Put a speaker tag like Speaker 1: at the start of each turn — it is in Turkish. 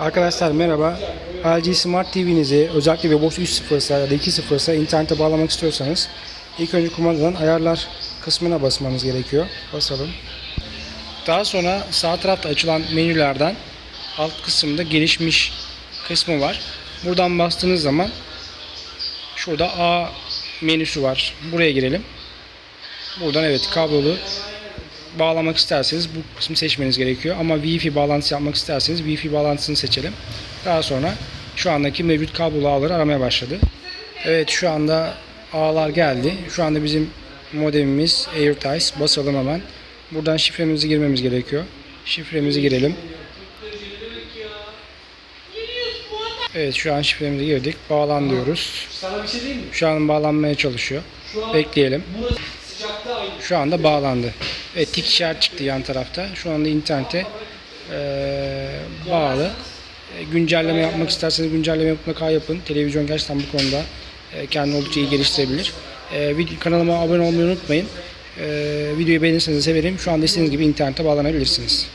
Speaker 1: Arkadaşlar merhaba. LG Smart TV'nizi özellikle Webos 3.0'sa ya da 2.0'sa internete bağlamak istiyorsanız ilk önce kumandadan ayarlar kısmına basmanız gerekiyor. Basalım. Daha sonra sağ tarafta açılan menülerden alt kısımda gelişmiş kısmı var. Buradan bastığınız zaman şurada A menüsü var. Buraya girelim. Buradan evet kablolu bağlamak isterseniz bu kısmı seçmeniz gerekiyor. Ama Wi-Fi bağlantısı yapmak isterseniz Wi-Fi bağlantısını seçelim. Daha sonra şu andaki mevcut kablolu ağları aramaya başladı. Evet şu anda ağlar geldi. Şu anda bizim modemimiz AirTice. Basalım hemen. Buradan şifremizi girmemiz gerekiyor. Şifremizi girelim. Evet şu an şifremizi girdik. Bağlan diyoruz.
Speaker 2: Şey?
Speaker 1: Şu an bağlanmaya çalışıyor. Bekleyelim. Şu anda bağlandı. Evet tik çıktı yan tarafta. Şu anda internete eee, bağlı. E, güncelleme yapmak isterseniz güncelleme mutlaka yapın. Televizyon gerçekten bu konuda e, kendini oldukça iyi geliştirebilir. E, kanalıma abone olmayı unutmayın. E, videoyu beğenirseniz severim. Şu anda istediğiniz gibi internete bağlanabilirsiniz.